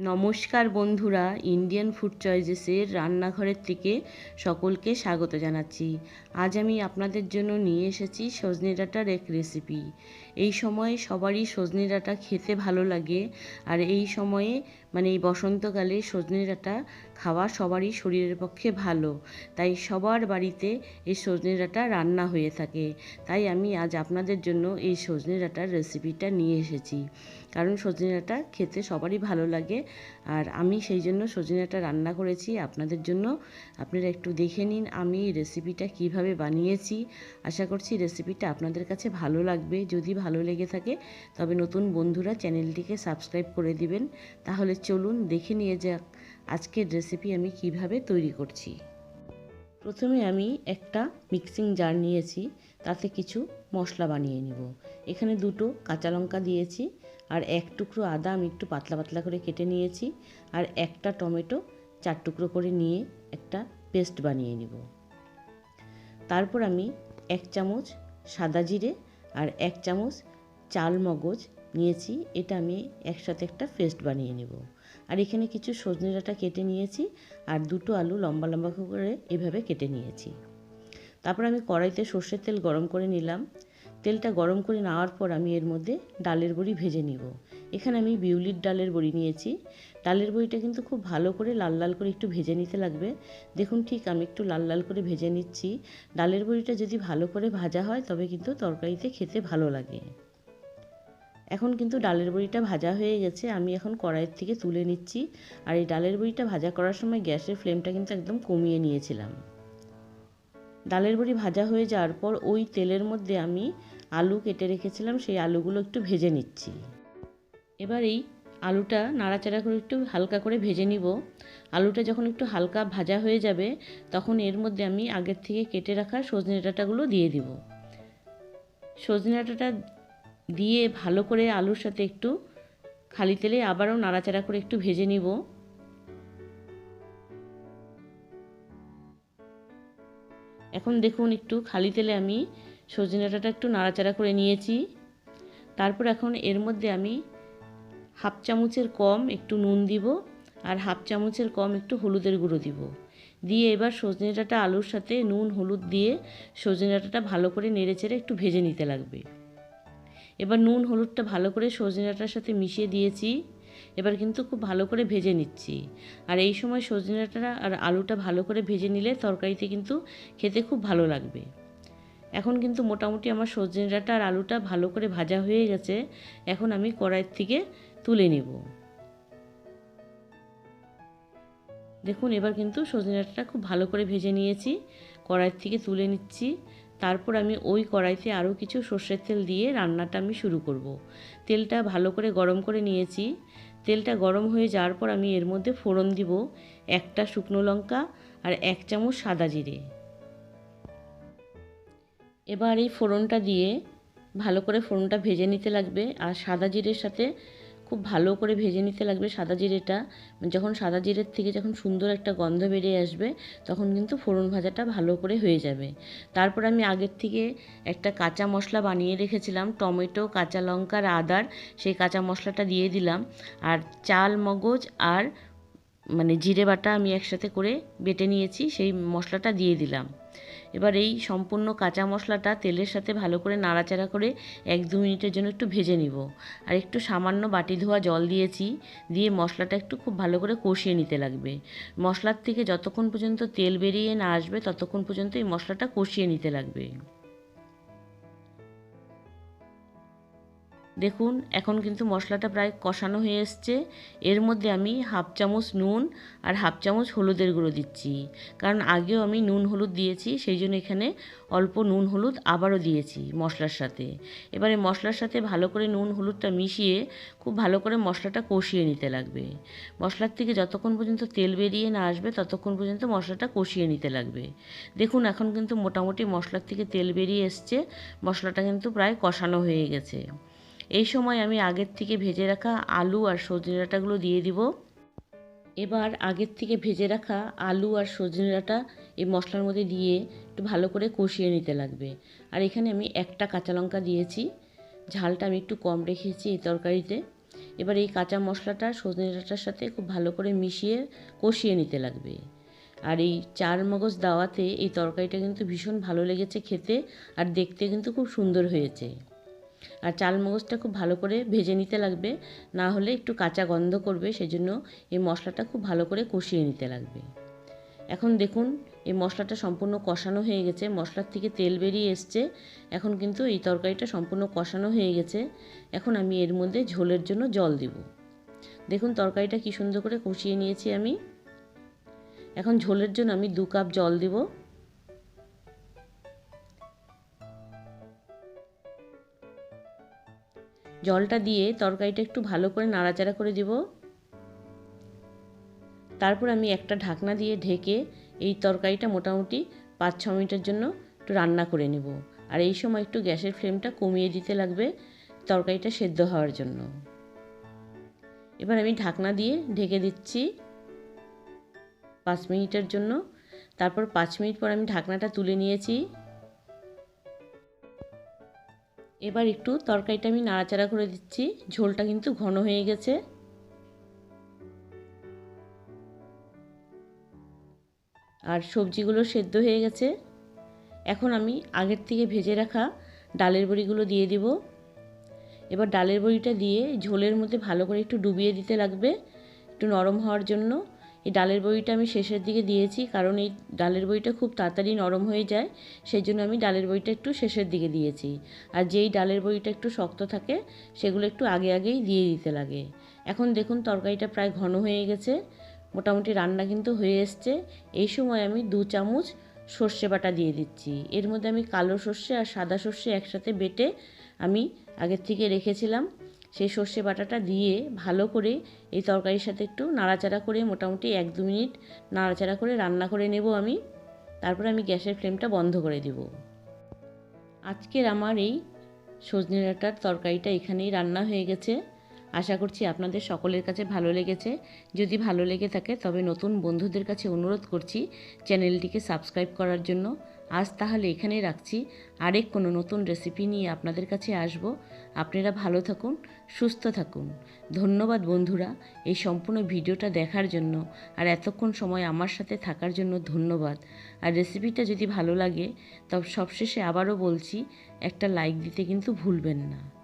নমস্কার বন্ধুরা Indian food চয়েসেসের রান্নাঘরের থেকে সকলকে স্বাগত জানাচ্ছি। আজ আমি আপনাদের জন্য নিয়ে এসেছি সজনে ডাটার এক রেসিপি এই সময়ে সবারই সজনে ডাঁটা খেতে ভালো লাগে। আর এই সময়ে মানে এই বসন্তকালে সজনে ডাঁটা খাওয়া সবারই শরীরের পক্ষে ভালো। তাই সবার বাড়িতে এই সজনে ডাঁটা রান্না হয়ে থাকে। তাই আমি আজ আপনাদের জন্য এই সজনে ডাঁটার রেসিপিটা নিয়ে এসেছি। কারণ সজনে ডাঁটা খেতে সবারই ভালো লাগে। আর আমি সেই জন্য সজনে ডাঁটা রান্না করেছি। আপনাদের জন্য আপনারা একটু দেখে নিন আমি রেসিপিটা কীভাবে বানিয়েছি। আশা করছি রেসিপিটা আপনাদের কাছে ভালো লাগবে। যদি ভালো লেগে থাকে, তবে নতুন বন্ধুরা চ্যানেলটিকে সাবস্ক্রাইব করে দিবেন। তাহলে চলুন দেখে নিয়ে যাক আজকের রেসিপি আমি কীভাবে তৈরি করছি। প্রথমে আমি একটা মিক্সিং জার নিয়েছি, তাতে কিছু মশলা বানিয়ে নিব। এখানে দুটো কাঁচা লঙ্কা দিয়েছি, আর এক টুকরো আদা আমি একটু পাতলা পাতলা করে কেটে নিয়েছি, আর একটা টমেটো চার টুকরো করে নিয়ে একটা পেস্ট বানিয়ে নিব। তারপর আমি এক চামচ সাদা জিরে আর এক চামচ চাল মগজ নিয়েছি, এটা আমি একসাথে একটা পেস্ট বানিয়ে নেব। আর এখানে কিছু সজনে ডাঁটা কেটে নিয়েছি আর দুটো আলু লম্বা লম্বা করে এভাবে কেটে নিয়েছি। তারপর আমি কড়াইতে সর্ষের তেল গরম করে নিলাম। তেলটা গরম করে নেওয়ার পর আমি এর মধ্যে ডালের বড়ি ভেজে নিব। এখানে আমি বিউলির ডালের বড়ি নিয়েছি। ডালের বড়িটা কিন্তু খুব ভালো করে লাল লাল করে একটু ভেজে নিতে লাগবে। দেখুন ঠিক আমি একটু লাল লাল করে ভেজে নিচ্ছি। ডালের বড়িটা যদি ভালো করে ভাজা হয় তবে কিন্তু তরকারিতে খেতে ভালো লাগে। এখন কিন্তু ডালের বড়িটা ভাজা হয়ে গেছে। আমি এখন কড়াইয়ের থেকে তুলে নিচ্ছি। আর এই ডালের বড়িটা ভাজা করার সময় গ্যাসের ফ্লেমটা কিন্তু একদম কমিয়ে নিয়েছিলাম। ডালের বড়ি ভাজা হয়ে যাওয়ার পর ওই তেলের মধ্যে আমি আলু কেটে রেখেছিলাম। সেই আলুগুলো একটু ভেজে নিচ্ছি। এবার এই আলুটা নাড়াচাড়া করে একটু হালকা করে ভেজে নিব। আলুটা যখন একটু হালকা ভাজা হয়ে যাবে, তখন এর মধ্যে আমি আগের থেকে কেটে রাখা সজনে ডাঁটাগুলো দিয়ে দিব। সজনে ডাঁটাটা দিয়ে ভালো করে আলুর সাথে একটু খালি তেলে আবারও নাড়াচাড়া করে একটু ভেজে নিব। এখন দেখুন একটু খালি তেলে আমি সজনে ডাঁটাটা একটু নাড়াচাড়া করে নিয়েছি। তারপর এখন এর মধ্যে আমি হাফ চামচের কম একটু নুন দিব আর হাফ চামচের কম একটু হলুদের গুঁড়ো দিব। দিয়ে এবার সজনে ডাঁটা আলুর সাথে নুন, হলুদ দিয়ে সজনে ডাঁটাটা ভালো করে নেড়ে চেড়ে একটু ভেজে নিতে লাগবে। এবার নুন, হলুদটা ভালো করে সজনে ডাঁটার সাথে মিশিয়ে দিয়েছি। এবার কিন্তু খুব ভালো করে ভেজে নিচ্ছি। আর এই সময় সজনে ডাঁটা আর আলুটা ভালো করে ভেজে নিলে তরকারিতে কিন্তু খেতে খুব ভালো লাগবে। এখন কিন্তু মোটামুটি আমার সজনে ডাঁটা আর আলুটা ভালো করে ভাজা হয়ে গেছে। এখন আমি কড়াইয়ের থেকে তুলে নিব। দেখুন, এবার কিন্তু সজনে ডাঁটাটা খুব ভালো করে ভেজে নিয়েছি। কড়াইয়ের থেকে তুলে নিচ্ছি। তারপর আমি ওই কড়াইতে আরও কিছু সর্ষের তেল দিয়ে রান্নাটা আমি শুরু করব। তেলটা ভালো করে গরম করে নিয়েছি। তেলটা গরম হয়ে যাওয়ার পর আমি এর মধ্যে ফোড়ন দিব, একটা শুকনো লঙ্কা আর এক চামচ সাদা জিরে। এবার এই ফোড়নটা দিয়ে ভালো করে ফোড়নটা ভেজে নিতে লাগবে। আর সাদা জিরের সাথে খুব ভালো করে ভেজে নিতে লাগবে সাদা জিরেটা। যখন সাদা জিরের থেকে যখন সুন্দর একটা গন্ধ বেরিয়ে আসবে, তখন কিন্তু ফোড়ন ভাজাটা ভালো করে হয়ে যাবে। তারপর আমি আগের থেকে একটা কাঁচা মশলা বানিয়ে রেখেছিলাম, টমেটো, কাঁচা লঙ্কার আদার। সেই কাঁচা মশলাটা দিয়ে দিলাম। আর চাল, মগজ আর মানে জিরে বাটা আমি একসাথে করে বেটে নিয়েছি, সেই মশলাটা দিয়ে দিলাম। এবার এই সম্পূর্ণ কাঁচা মশলাটা তেলের সাথে ভালো করে নাড়াচাড়া করে এক দু মিনিটের জন্য একটু ভেজে নিব। আর একটু সামান্য বাটি ধোয়া জল দিয়েছি, দিয়ে মশলাটা একটু খুব ভালো করে কষিয়ে নিতে লাগবে। মশলার থেকে যতক্ষণ পর্যন্ত তেল বেরিয়ে না আসবে, ততক্ষণ পর্যন্ত এই মশলাটা কষিয়ে নিতে লাগবে। দেখুন, এখন কিন্তু মশলাটা প্রায় কষানো হয়ে এসছে। এর মধ্যে আমি হাফ চামচ নুন আর হাফ চামচ হলুদের গুঁড়ো দিচ্ছি। কারণ আগেও আমি নুন হলুদ দিয়েছি, সেই জন্য এখানে অল্প নুন হলুদ আবারও দিয়েছি মশলার সাথে। এবারে মশলার সাথে ভালো করে নুন হলুদটা মিশিয়ে খুব ভালো করে মশলাটা কষিয়ে নিতে লাগবে। মশলার থেকে যতক্ষণ পর্যন্ত তেল বেরিয়ে না আসবে, ততক্ষণ পর্যন্ত মশলাটা কষিয়ে নিতে লাগবে। দেখুন, এখন কিন্তু মোটামুটি মশলার থেকে তেল বেরিয়ে এসছে, মশলাটা কিন্তু প্রায় কষানো হয়ে গেছে। এই সময় আমি আগের থেকে ভেজে রাখা আলু আর সজনে ডাঁটাগুলো দিয়ে দিব। এবার আগের থেকে ভেজে রাখা আলু আর সজনে ডাঁটা এই মশলার মধ্যে দিয়ে একটু ভালো করে কষিয়ে নিতে লাগবে। আর এখানে আমি একটা কাঁচা লঙ্কা দিয়েছি। ঝালটা আমি একটু কম রেখেছি এই তরকারিতে। এবার এই কাঁচা মশলাটা সজনে ডাঁটার সাথে খুব ভালো করে মিশিয়ে কষিয়ে নিতে লাগবে। আর এই চার মগজ দাওয়াতে এই তরকারিটা কিন্তু ভীষণ ভালো লেগেছে খেতে আর দেখতে কিন্তু খুব সুন্দর হয়েছে। আর চাল মগজটা খুব ভালো করে ভেজে নিতে লাগবে, না হলে একটু কাঁচা গন্ধ করবে, সেজন্য এই মশলাটা খুব ভালো করে কষিয়ে নিতে লাগবে। এখন দেখুন, এই মশলাটা সম্পূর্ণ কষানো হয়ে গেছে, মশলার থেকে তেল বেরিয়ে এসছে। এখন কিন্তু এই তরকারিটা সম্পূর্ণ কষানো হয়ে গেছে। এখন আমি এর মধ্যে ঝোলের জন্য জল দিব। দেখুন তরকারিটা কি সুন্দর করে কষিয়ে নিয়েছি আমি। এখন ঝোলের জন্য আমি দু কাপ জল দিব। জলটা দিয়ে তরকারিটা একটু ভালো করে নাড়াচাড়া করে দিব। তারপর আমি একটা ঢাকনা দিয়ে ঢেকে এই তরকারিটা মোটামুটি পাঁচ ছ মিনিটের জন্য একটু রান্না করে নেব। আর এই সময় একটু গ্যাসের ফ্লেমটা কমিয়ে দিতে লাগবে তরকারিটা সেদ্ধ হওয়ার জন্য। এবার আমি ঢাকনা দিয়ে ঢেকে দিচ্ছি পাঁচ মিনিটের জন্য। তারপর পাঁচ মিনিট পর আমি ঢাকনাটা তুলে নিয়েছি। এবার একটু তরকারিটা আমি নাড়াচাড়া করে দিচ্ছি। ঝোলটা কিন্তু ঘন হয়ে গেছে। আর সবজিগুলো সেদ্ধ হয়ে গেছে। এখন আমি আগের থেকে ভেজে রাখা ডালের বড়িগুলো দিয়ে দিব। এবার ডালের বড়িটা দিয়ে ঝোলের মধ্যে ভালো করে একটু ডুবিয়ে দিতে লাগবে। একটু নরম হওয়ার জন্য। এই ডালের বড়িটা আমি শেষের দিকে দিয়েছি, কারণ এই ডালের বড়িটা খুব তাড়াতাড়ি নরম হয়ে যায় সেই জন্য আমি ডালের বড়িটা একটু শেষের দিকে দিয়েছি। আর যেই ডালের বড়িটা একটু শক্ত থাকে, সেগুলো একটু আগে আগেই দিয়ে দিতে লাগে। এখন দেখুন তরকারিটা প্রায় ঘন হয়ে গেছে, মোটামুটি রান্না কিন্তু হয়ে এসছে। এই সময় আমি দু চামচ সর্ষে বাটা দিয়ে দিচ্ছি। এর মধ্যে আমি কালো সর্ষে আর সাদা সর্ষে একসাথে বেটে আমি আগের থেকে রেখেছিলাম। সেই সর্ষে বাটাটা দিয়ে ভালো করে এই তরকারির সাথে একটু নাড়াচাড়া করে মোটামুটি এক দু মিনিট নাড়াচাড়া করে রান্না করে নেব আমি। তারপরে আমি গ্যাসের ফ্লেমটা বন্ধ করে দিব। আজকের আমার এই সজনে ডাঁটার তরকারিটা এখানেই রান্না হয়ে গেছে। আশা করছি আপনাদের সকলের কাছে ভালো লেগেছে। যদি ভালো লেগে থাকে তবে নতুন বন্ধুদের কাছে অনুরোধ করছি চ্যানেলটিকে সাবস্ক্রাইব করার জন্য। আজ তাহলে এখানেই রাখছি। আরেক কোনো নতুন রেসিপি নিয়ে আপনাদের কাছে আসব। আপনারা ভালো থাকুন, সুস্থ থাকুন। ধন্যবাদ বন্ধুরা এই সম্পূর্ণ ভিডিওটা দেখার জন্য। আর এতক্ষণ সময় আমার সাথে থাকার জন্য ধন্যবাদ। আর রেসিপিটা যদি ভালো লাগে, তবে সবশেষে আবারও বলছি, একটা লাইক দিতে কিন্তু ভুলবেন না।